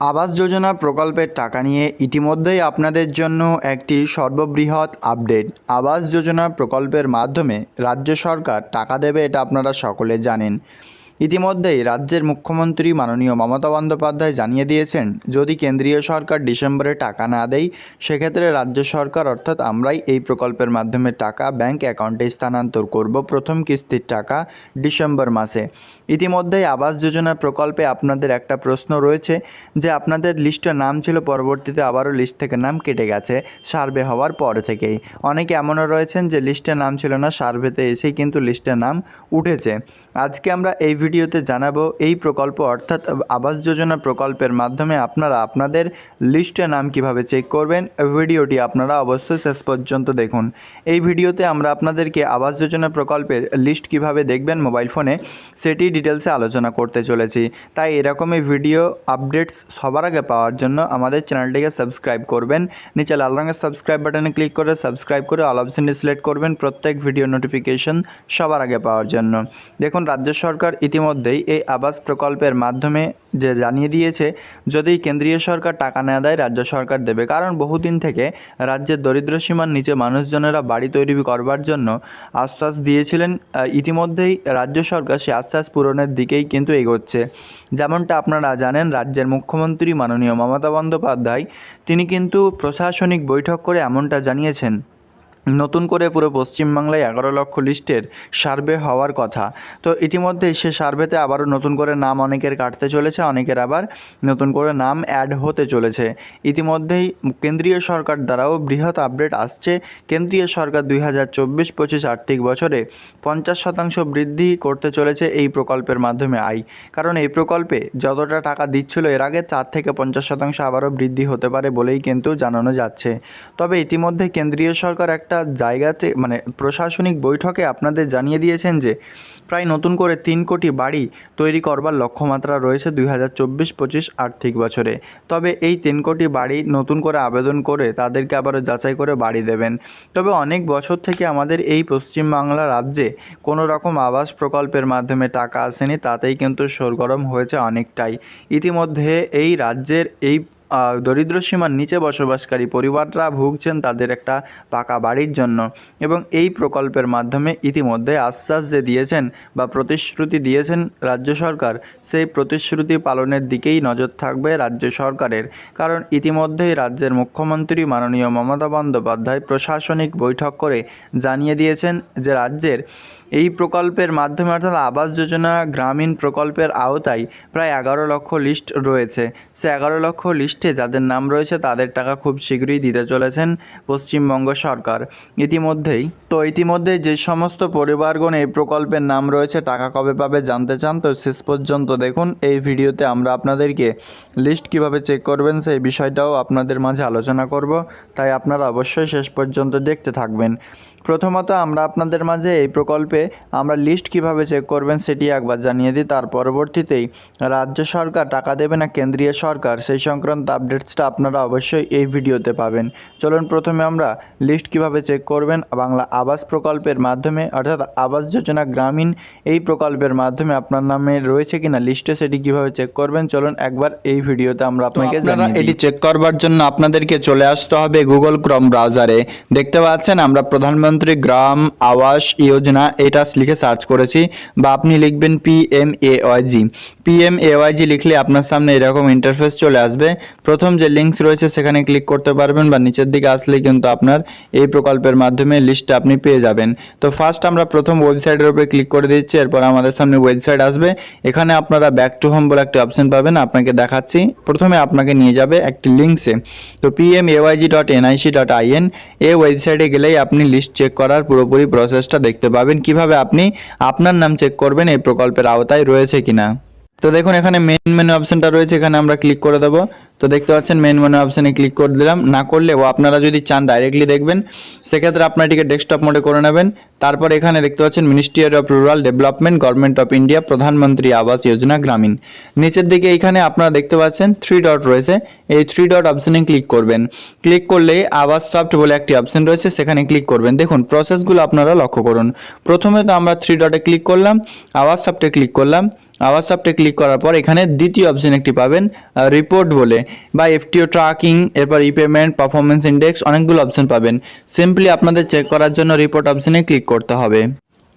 আবাস যোজনা প্রকল্পের টাকা নিয়ে ইতিমধ্যেই আপনাদের জন্য একটি সর্ববৃহৎ আপডেট। আবাস যোজনা প্রকল্পের মাধ্যমে রাজ্য সরকার টাকা দেবে এটা আপনারা সকলে জানেন। ইতিমধ্যেই রাজ্যের মুখ্যমন্ত্রী মাননীয় মমতা বন্দ্যোপাধ্যায় জানিয়ে দিয়েছেন, যদি কেন্দ্রীয় সরকার ডিসেম্বরে টাকা না দেয়, সেক্ষেত্রে রাজ্য সরকার, অর্থাৎ আমরাই এই প্রকল্পের মাধ্যমে টাকা ব্যাংক অ্যাকাউন্টে স্থানান্তর করব প্রথম কিস্তির টাকা ডিসেম্বর মাসে। ইতিমধ্যেই আবাস যোজনা প্রকল্পে আপনাদের একটা প্রশ্ন রয়েছে যে আপনাদের লিস্টে নাম ছিল, পরবর্তীতে আবারও লিস্ট থেকে নাম কেটে গেছে সার্ভে হওয়ার পর থেকেই। অনেকে এমনও রয়েছেন যে লিস্টে নাম ছিল না, সার্ভেতে এসেই কিন্তু লিস্টে নাম উঠেছে। আজকে আমরা এই ভিডিওতে জানাব এই প্রকল্প অর্থাৎ আবাস যোজনা প্রকল্পের মাধ্যমে আপনারা আপনাদের লিস্টে নাম কীভাবে চেক করবেন, ভিডিওটি আপনারা অবশ্যই শেষ পর্যন্ত দেখুন। এই ভিডিওতে আমরা আপনাদেরকে আবাস যোজনা প্রকল্পের লিস্ট কীভাবে দেখবেন মোবাইল ফোনে, সেটি ডিটেলসে আলোচনা করতে চলেছি। তাই এরকমই ভিডিও আপডেটস সবার আগে পাওয়ার জন্য আমাদের চ্যানেলটিকে সাবস্ক্রাইব করবেন, নিচে লাল রঙের সাবস্ক্রাইব বাটনে ক্লিক করে সাবস্ক্রাইব করে অল অপশনটি সিলেক্ট করবেন প্রত্যেক ভিডিও নোটিফিকেশন সবার আগে পাওয়ার জন্য। দেখুন রাজ্য সরকার ইতিমধ্যেই এই আবাস প্রকল্পের মাধ্যমে যে জানিয়ে দিয়েছে যদি কেন্দ্রীয় সরকার টাকা না দেয়, রাজ্য সরকার দেবে। কারণ বহুদিন থেকে রাজ্যের দরিদ্র সীমার নিচে মানুষজনেরা বাড়ি তৈরি করবার জন্য আশ্বাস দিয়েছিলেন। ইতিমধ্যেই রাজ্য সরকার সে আশ্বাস পূরণের দিকেই কিন্তু এগোচ্ছে। যেমনটা আপনারা জানেন, রাজ্যের মুখ্যমন্ত্রী মাননীয় মমতা বন্দ্যোপাধ্যায়, তিনি কিন্তু প্রশাসনিক বৈঠক করে এমনটা জানিয়েছেন। নতুন করে পুরো পশ্চিমবাংলায় এগারো লক্ষ লিস্টের সার্ভে হওয়ার কথা। তো ইতিমধ্যেই সে সার্ভেতে আবারও নতুন করে নাম অনেকের কাটতে চলেছে, অনেকের আবার নতুন করে নাম অ্যাড হতে চলেছে। ইতিমধ্যেই কেন্দ্রীয় সরকার দ্বারাও বৃহৎ আপডেট আসছে। কেন্দ্রীয় সরকার দুই হাজার চব্বিশ পঁচিশ আর্থিক বছরে পঞ্চাশ শতাংশ বৃদ্ধি করতে চলেছে এই প্রকল্পের মাধ্যমে আয়। কারণ এই প্রকল্পে যতটা টাকা দিচ্ছিল এর আগে চার থেকে পঞ্চাশ শতাংশ আবারও বৃদ্ধি হতে পারে বলেই কিন্তু জানানো যাচ্ছে। তবে ইতিমধ্যে কেন্দ্রীয় সরকার একটা জায়গাতে মানে প্রশাসনিক বৈঠকে আপনাদের জানিয়ে দিয়েছেন যে, প্রায় নতুন করে তিন কোটি বাড়ি তৈরি করবার লক্ষ্যমাত্রা রয়েছে দুই হাজার চব্বিশ পঁচিশ আর্থিক বছরে। তবে এই তিন কোটি বাড়ি নতুন করে আবেদন করে তাদেরকে আবারও যাচাই করে বাড়ি দেবেন। তবে অনেক বছর থেকে আমাদের এই পশ্চিমবাংলা রাজ্যে কোনো রকম আবাস প্রকল্পের মাধ্যমে টাকা আসেনি, তাতেই কিন্তু সরগরম হয়েছে অনেকটাই। ইতিমধ্যে এই রাজ্যের এই দরিদ্র সীমার নিচে বসবাসকারী পরিবাররা ভুগছেন তাদের একটা পাকা বাড়ির জন্য এবং এই প্রকল্পের মাধ্যমে ইতিমধ্যে আশ্বাস যে দিয়েছেন বা প্রতিশ্রুতি দিয়েছেন রাজ্য সরকার, সেই প্রতিশ্রুতি পালনের দিকেই নজর থাকবে রাজ্য সরকারের। কারণ ইতিমধ্যেই রাজ্যের মুখ্যমন্ত্রী মাননীয় মমতা বন্দ্যোপাধ্যায় প্রশাসনিক বৈঠক করে জানিয়ে দিয়েছেন যে রাজ্যের এই প্রকল্পের মাধ্যমে অর্থাৎ আবাস যোজনা, গ্রামীণ প্রকল্পের আওতায় প্রায় এগারো লক্ষ লিস্ট রয়েছে। সে এগারো লক্ষ লিস্টে যাদের নাম রয়েছে তাদের টাকা খুব শীঘ্রই দিতে চলেছেন পশ্চিমবঙ্গ সরকার। ইতিমধ্যেই, তো ইতিমধ্যেই যে সমস্ত পরিবারগণ এই প্রকল্পের নাম রয়েছে, টাকা কবে পাবে জানতে চান, তো শেষ পর্যন্ত দেখুন এই ভিডিওতে আমরা আপনাদেরকে লিস্ট কীভাবে চেক করবেন সেই বিষয়টাও আপনাদের মাঝে আলোচনা করব। তাই আপনারা অবশ্যই শেষ পর্যন্ত দেখতে থাকবেন। প্রথমত আমরা আপনাদের মাঝে এই প্রকল্পে আমরা লিস্ট কীভাবে চেক করবেন সেটি একবার জানিয়ে দিই। তার পরবর্তীতেই রাজ্য সরকার টাকা দেবে না কেন্দ্রীয় সরকার সেই সংক্রান্ত আপডেটসটা আপনারা অবশ্যই এই ভিডিওতে পাবেন। চলুন প্রথমে আমরা লিস্ট কীভাবে চেক করবেন? বাংলা আবাস প্রকল্পের মাধ্যমে অর্থাৎ আবাস যোজনা গ্রামীণ এই প্রকল্পের মাধ্যমে আপনার নামে রয়েছে কিনা লিস্টে সেটি কীভাবে চেক করবেন? চলুন একবার এই ভিডিওতে আমরা আপনাকে এটি চেক করবার জন্য আপনাদেরকে চলে আসতে হবে গুগল ক্রম ব্রাউজারে দেখতে পাচ্ছেন আমরা প্রধানমন্ত্রী গ্রাম, আবাস যোজনা এটা লিখে সার্চ করেছি বা আপনি লিখবেন P M A YG P M A YG লিখলে আপনার সামনে এরকম ইন্টারফেস চলে আসবে। প্রথম যে লিঙ্কস রয়েছে সেখানে ক্লিক করতে পারবেন বা নিচের দিকে আসলেই কিন্তু আপনার এই প্রকল্পের মাধ্যমে লিস্টটা আপনি পেয়ে যাবেন। তো ফার্স্ট আমরা প্রথম ওয়েবসাইটের উপরে ক্লিক করে দিচ্ছি, এরপর আমাদের সামনে ওয়েবসাইট আসবে। এখানে আপনারা ব্যাক টু হোম বলে একটা অপশন পাবেন, আপনাকে দেখাচ্ছি। প্রথমে আপনাকে নিয়ে যাবে একটি লিঙ্কসে তো P M AYG dot NIC dot IN এই ওয়েবসাইটে গেলেই আপনি লিস্ট চেক করার পুরোপুরি প্রসেসটা দেখতে পাবেন। কীভাবে আপনি আপনার নাম চেক করবেন এই প্রকল্পের আওতায় রয়েছে কিনা। তো দেখুন, এখানে মেন মেনু অপশনটা রয়েছে, এখানে আমরা ক্লিক করে দেবো। তো দেখতে পাচ্ছেন মেন মেনু অপশনে ক্লিক করে দিলাম। না করলেও আপনারা যদি চান ডাইরেক্টলি দেখবেন। সেক্ষেত্রে আপনার এটিকে ডেস্কটপ মোডে করে নেবেন। তারপর এখানে দেখতে পাচ্ছেন ministry of rural development government of India প্রধানমন্ত্রী আবাস যোজনা গ্রামীণ নিচের দিকে এখানে আপনারা দেখতে পাচ্ছেন থ্রি ডট রয়েছে। এই থ্রি ডট অপশনে ক্লিক করবেন। ক্লিক করলে আবাস সফট বলে একটি অপশন রয়েছে, সেখানে ক্লিক করবেন। দেখুন প্রসেসগুলো আপনারা লক্ষ্য করুন। প্রথমে তো আমরা থ্রি ডটে ক্লিক করলাম আবাস সফটে ক্লিক করলাম। আবার সাবটে ক্লিক করার পর এখানে দ্বিতীয় অপশন একটি পাবেন রিপোর্ট বলে। বা এফটিও ট্র্যাকিং এরপর ই পেমেন্ট পারফরমেন্স ইন্ডেক্স অনেকগুলো অপশন পাবেন। সিম্পলি আপনাদের চেক করার জন্য রিপোর্ট অপশনে ক্লিক করতে হবে।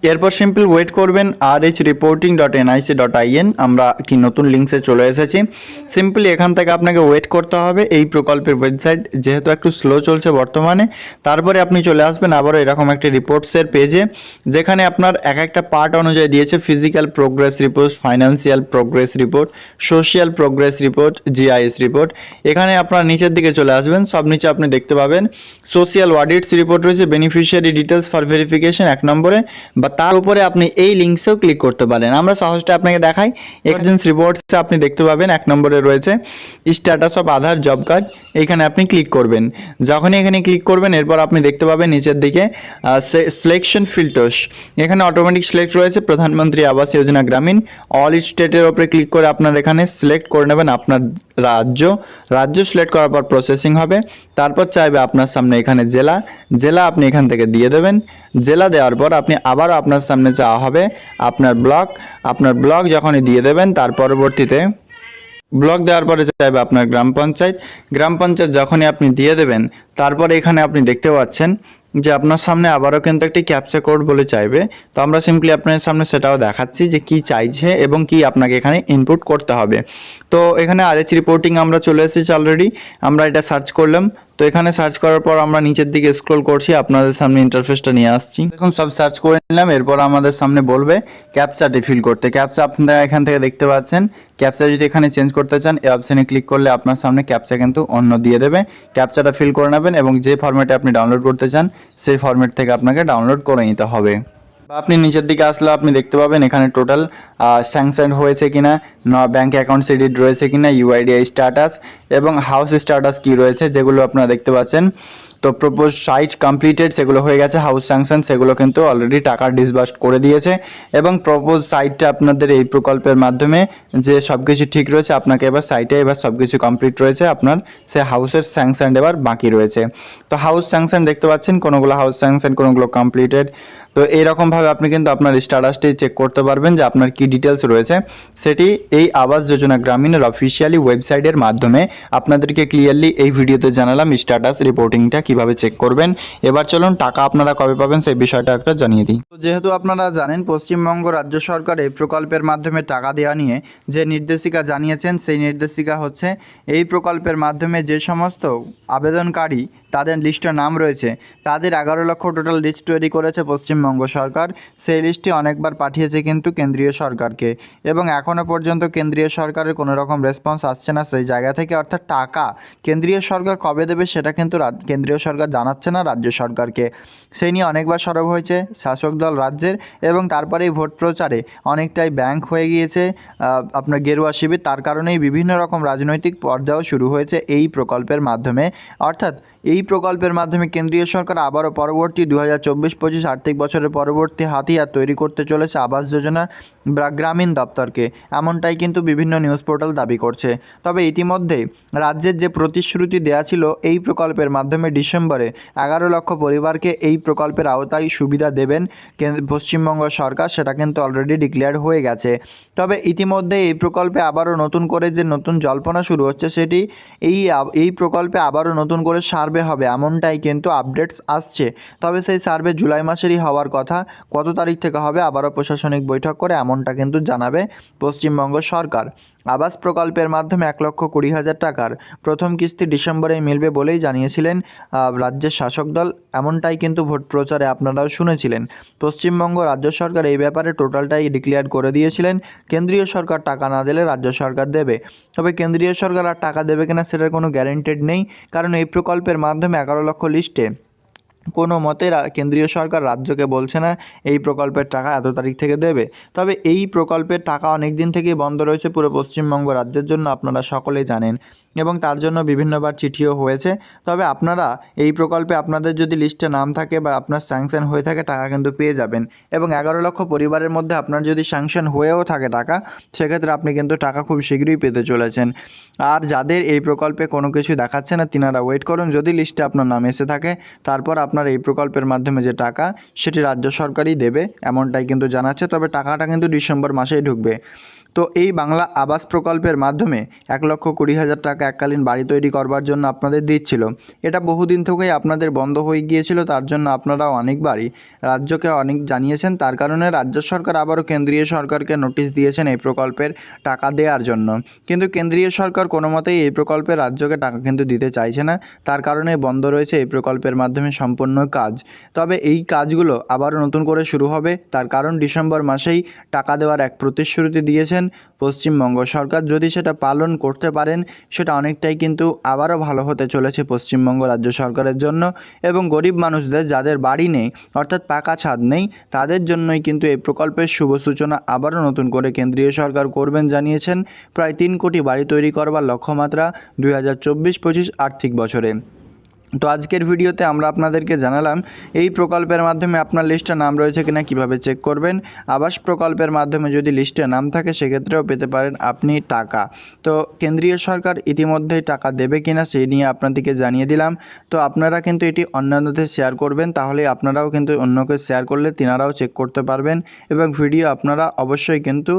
এরপর সিম্পল ওয়েট করবেন R H reporting dot NIC dot IN আমরা একটি নতুন লিঙ্কসে চলে এসেছি। সিম্পলি এখান থেকে আপনাকে ওয়েট করতে হবে, এই প্রকল্পের ওয়েবসাইট যেহেতু একটু স্লো চলছে বর্তমানে, তারপরে আপনি চলে আসবেন আবারও এরকম একটি রিপোর্টসের পেজে যেখানে আপনার এক একটা পার্ট অনুযায়ী দিয়েছে physical progress report financial progress report social progress report GIS report এখানে আপনার নিচের দিকে চলে আসবেন, সব নিচে আপনি দেখতে পাবেন। সোশিয়াল অডিটস রিপোর্ট রয়েছে বেনিফিশিয়ারি ডিটেলস ফর ভেরিফিকেশন এক নম্বরে, বা তার উপরে আপনি এই লিঙ্কসেও ক্লিক করতে পারেন। আমরা সহজটা আপনাকে দেখাই। এমার্জেন্সি রিপোর্টস আপনি দেখতে পাবেন, এক নম্বরে রয়েছে status of Aadhaar job card এখানে আপনি ক্লিক করবেন। যখনই এখানে ক্লিক করবেন, এরপর আপনি দেখতে পাবেন নিচের দিকে সিলেকশন ফিল্টার্স এখানে অটোমেটিক সিলেক্ট রয়েছে, প্রধানমন্ত্রী আবাস যোজনা গ্রামীণ। অল স্টেটের ওপরে ক্লিক করে আপনার এখানে সিলেক্ট করে নেবেন আপনার রাজ্য। রাজ্য সিলেক্ট করার পর প্রসেসিং হবে। তারপর চাইবে আপনার সামনে এখানে জেলা। জেলা আপনি এখান থেকে দিয়ে দেবেন। জেলা দেওয়ার পর আপনি আবারও আপনার সামনে চাওয়া হবে। আপনার ব্লক আপনার ব্লক যখনই দিয়ে দেবেন, তার পরবর্তীতে ব্লক দেওয়ার পরে চাইবে আপনার গ্রাম পঞ্চায়েত। গ্রাম পঞ্চায়েত যখনই আপনি দিয়ে দেবেন, তারপরে এখানে আপনি দেখতে পাচ্ছেন যে আপনার সামনে আবারও কিন্তু একটি ক্যাপচা কোড বলে চাইবে। তো আমরা সিম্পলি আপনার সামনে সেটাও দেখাচ্ছি যে কি চাইছে এবং কি আপনাকে এখানে ইনপুট করতে হবে। তো এখানে আরএচ রিপোর্টিং আমরা চলে এসেছি অলরেডি আমরা এটা সার্চ করলাম। তো এখানে সার্চ করার পর আমরা নিচের দিকে স্ক্রল করছি, আপনাদের সামনে ইন্টারফেসটা নিয়ে আসছি। এখন সব সার্চ করে নিলাম, এরপর আমাদের সামনে বলবে ক্যাপচাটি ফিল করতে। ক্যাপচা আপনারা এখান থেকে দেখতে পাচ্ছেন। ক্যাপচা যদি এখানে চেঞ্জ করতে চান, এই অপশানে ক্লিক করলে আপনার সামনে ক্যাপচা কিন্তু অন্য দিয়ে দেবে। ক্যাপচাটা ফিল করে নেবেন এবং যে ফরম্যাটে আপনি ডাউনলোড করতে চান, সেই ফরম্যাট থেকে আপনাকে ডাউনলোড করে নিতে হবে। আপনি নিচের দিকে আসলে আপনি দেখতে পাবেন এখানে টোটাল স্যাংশন হয়েছে কিনা, না ব্যাঙ্ক অ্যাকাউন্ট সিডিড রয়েছে কিনা ইউআইডিআই স্ট্যাটাস এবং হাউস স্ট্যাটাস কি রয়েছে যেগুলো আপনারা দেখতে পাচ্ছেন। তো প্রপোজ সাইট কমপ্লিটেড সেগুলো হয়ে গেছে হাউস স্যাংশন সেগুলো কিন্তু অলরেডি টাকা ডিসবার্স করে দিয়েছে এবং প্রপোজ সাইটটা আপনাদের এই প্রকল্পের মাধ্যমে যে সব কিছু ঠিক রয়েছে, আপনাকে এবার সাইটে এবার সব কিছু কমপ্লিট রয়েছে, আপনার সে হাউসের স্যাংশন এবার বাকি রয়েছে। তো হাউস স্যাংশন দেখতে পাচ্ছেন, কোনোগুলো হাউস স্যাংশন কোনোগুলো কমপ্লিটেড তো এইরকমভাবে আপনি কিন্তু আপনার স্ট্যাটাসটি চেক করতে পারবেন যে আপনার কি ডিটেলস রয়েছে। সেটি এই আবাস যোজনা গ্রামীণের অফিসিয়ালি ওয়েবসাইটের মাধ্যমে আপনাদেরকে ক্লিয়ারলি এই ভিডিওতে জানালাম স্ট্যাটাস রিপোর্টিংটা কীভাবে চেক করবেন। এবার চলুন, টাকা আপনারা কবে পাবেন সেই বিষয়টা একটা জানিয়ে দিই। তো যেহেতু আপনারা জানেন, পশ্চিমবঙ্গ রাজ্য সরকার এই প্রকল্পের মাধ্যমে টাকা দেওয়া নিয়ে যে নির্দেশিকা জানিয়েছেন, সেই নির্দেশিকা হচ্ছে এই প্রকল্পের মাধ্যমে যে সমস্ত আবেদনকারী তাদের লিস্টে নাম রয়েছে। তাদের এগারো লক্ষ টোটাল লিস্ট তৈরি করেছে পশ্চিমবঙ্গ সরকার। সেই লিস্টটি অনেকবার পাঠিয়েছে কিন্তু কেন্দ্রীয় সরকারকে। এবং এখনও পর্যন্ত কেন্দ্রীয় সরকারের কোনো রকম রেসপন্স আসছে না সেই জায়গা থেকে। অর্থাৎ টাকা কেন্দ্রীয় সরকার কবে দেবে সেটা কিন্তু কেন্দ্রীয় সরকার জানাচ্ছে না রাজ্য সরকারকে। সেই নিয়ে অনেকবার সরব হয়েছে শাসক দল রাজ্যের এবং তারপরে এই ভোট প্রচারে অনেকটাই ব্যাংক হয়ে গিয়েছে। আপনার গেরুয়া শিবির, তার কারণেই বিভিন্ন রকম রাজনৈতিক পর্যাও শুরু হয়েছে এই প্রকল্পের মাধ্যমে। অর্থাৎ এই প্রকল্পের মাধ্যমে কেন্দ্রীয় সরকার আবারও পরবর্তী দু হাজার চব্বিশ পঁচিশ আর্থিক বছরের পরবর্তী হাতিয়ার তৈরি করতে চলেছে আবাস যোজনা গ্রামীণ দপ্তরকে। এমনটাই কিন্তু বিভিন্ন নিউজ পোর্টাল দাবি করছে। তবে ইতিমধ্যেই রাজ্যের যে প্রতিশ্রুতি দেওয়া ছিল এই প্রকল্পের মাধ্যমে ডিসেম্বরে এগারো লক্ষ পরিবারকে এই প্রকল্পের আওতায় সুবিধা দেবেন পশ্চিমবঙ্গ সরকার, সেটা কিন্তু অলরেডি ডিক্লেয়ার হয়ে গেছে। তবে ইতিমধ্যে এই প্রকল্পে আবারও নতুন করে যে নতুন জল্পনা শুরু হচ্ছে সেটি এই এই প্রকল্পে আবারও নতুন করে সার্ভে হবে, এমনটাই কিন্তু আপডেটস আসছে। তবে সেই সার্ভে জুলাই মাসেরই হওয়ার কথা, কত তারিখ থেকে হবে আবারও প্রশাসনিক বৈঠক করে এমনটা কিন্তু জানাবে পশ্চিমবঙ্গ সরকার। আবাস প্রকল্পের মাধ্যমে এক লক্ষ কুড়ি হাজার টাকার প্রথম কিস্তি ডিসেম্বরে মিলবে বলেই জানিয়েছিলেন রাজ্যের শাসক দল। এমনটাই কিন্তু ভোট প্রচারে আপনারাও শুনেছিলেন। পশ্চিমবঙ্গ রাজ্য সরকার এই ব্যাপারে টোটালটাই ডিক্লেয়ার করে দিয়েছিলেন। কেন্দ্রীয় সরকার টাকা না দিলে রাজ্য সরকার দেবে। তবে কেন্দ্রীয় সরকার আর টাকা দেবে কিনা সেটার কোনো গ্যারেন্টেড নেই। কারণ এই প্রকল্পের মাধ্যমে এগারো লক্ষ লিস্টে কোনো মতে কেন্দ্রীয় সরকার রাজ্যকে বলছে না এই প্রকল্পের টাকা এত তারিখ থেকে দেবে। তবে এই প্রকল্পের টাকা অনেক দিন থেকেই বন্ধ রয়েছে পুরো পশ্চিমবঙ্গ রাজ্যের জন্য, আপনারা সকলেই জানেন। এবং তার জন্য বিভিন্নবার চিঠিও হয়েছে। তবে আপনারা এই প্রকল্পে আপনাদের যদি লিস্টে নাম থাকে বা আপনার স্যাংশন হয়ে থাকে, টাকা কিন্তু পেয়ে যাবেন। এবং এগারো লক্ষ পরিবারের মধ্যে আপনার যদি স্যাংশন হয়েও থাকে টাকা, সেক্ষেত্রে আপনি কিন্তু টাকা খুব শীঘ্রই পেতে চলেছেন। আর যাদের এই প্রকল্পে কোনো কিছু দেখাচ্ছে না, তিনারা ওয়েট করুন। যদি লিস্টে আপনার নাম এসে থাকে, তারপর আপনার এই প্রকল্পের মাধ্যমে যে টাকা সেটি রাজ্য সরকারই দেবে, এমনটাই কিন্তু জানাচ্ছে। তবে টাকাটা কিন্তু ডিসেম্বর মাসেই ঢুকবে। তো এই বাংলা আবাস প্রকল্পের মাধ্যমে এক লক্ষ কুড়ি হাজার টাকা এককালীন বাড়ি তৈরি করবার জন্য আপনাদের দিচ্ছিল। এটা বহুদিন থেকেই আপনাদের বন্ধ হয়ে গিয়েছিল, তার জন্য আপনারা অনেকবারই রাজ্যকে অনেক জানিয়েছেন। তার কারণে রাজ্য সরকার আবারও কেন্দ্রীয় সরকারকে নোটিশ দিয়েছেন এই প্রকল্পের টাকা দেওয়ার জন্য। কিন্তু কেন্দ্রীয় সরকার কোনো মতেই এই প্রকল্পে রাজ্যকে টাকা কিন্তু দিতে চাইছে না। তার কারণে বন্ধ রয়েছে এই প্রকল্পের মাধ্যমে সম্পূর্ণ কাজ। তবে এই কাজগুলো আবারও নতুন করে শুরু হবে। তার কারণ ডিসেম্বর মাসেই টাকা দেওয়ার এক প্রতিশ্রুতি দিয়েছেন পশ্চিমবঙ্গ সরকার যদি সেটা পালন করতে পারেন, সেটা অনেকটাই কিন্তু আবারও ভালো হতে চলেছে পশ্চিমবঙ্গ রাজ্য সরকারের জন্য এবং গরিব মানুষদের যাদের বাড়ি নেই, অর্থাৎ পাকা ছাদ নেই, তাদের জন্যই কিন্তু এই প্রকল্পের শুভ সূচনা আবারও নতুন করে কেন্দ্রীয় সরকার করবেন জানিয়েছেন। প্রায় তিন কোটি বাড়ি তৈরি করবার লক্ষ্যমাত্রা দুই হাজার চব্বিশ পঁচিশ আর্থিক বছরে। তো আজকের ভিডিওতে আমরা আপনাদেরকে জানালাম, এই প্রকল্পের মাধ্যমে আপনার লিস্টে নাম রয়েছে কিনা, কীভাবে চেক করবেন? আবাস প্রকল্পের মাধ্যমে যদি লিস্টে নাম থাকে, সেক্ষেত্রেও পেতে পারেন আপনি টাকা। তো কেন্দ্রীয় সরকার ইতিমধ্যেই টাকা দেবে কিনা সেই নিয়ে আপনাদেরকে জানিয়ে দিলাম। তো আপনারা কিন্তু এটি অন্যান্যদের শেয়ার করবেন, তাহলে আপনারাও কিন্তু অন্যকে শেয়ার করলে তিনারাও চেক করতে পারবেন এবং ভিডিও আপনারা অবশ্যই কিন্তু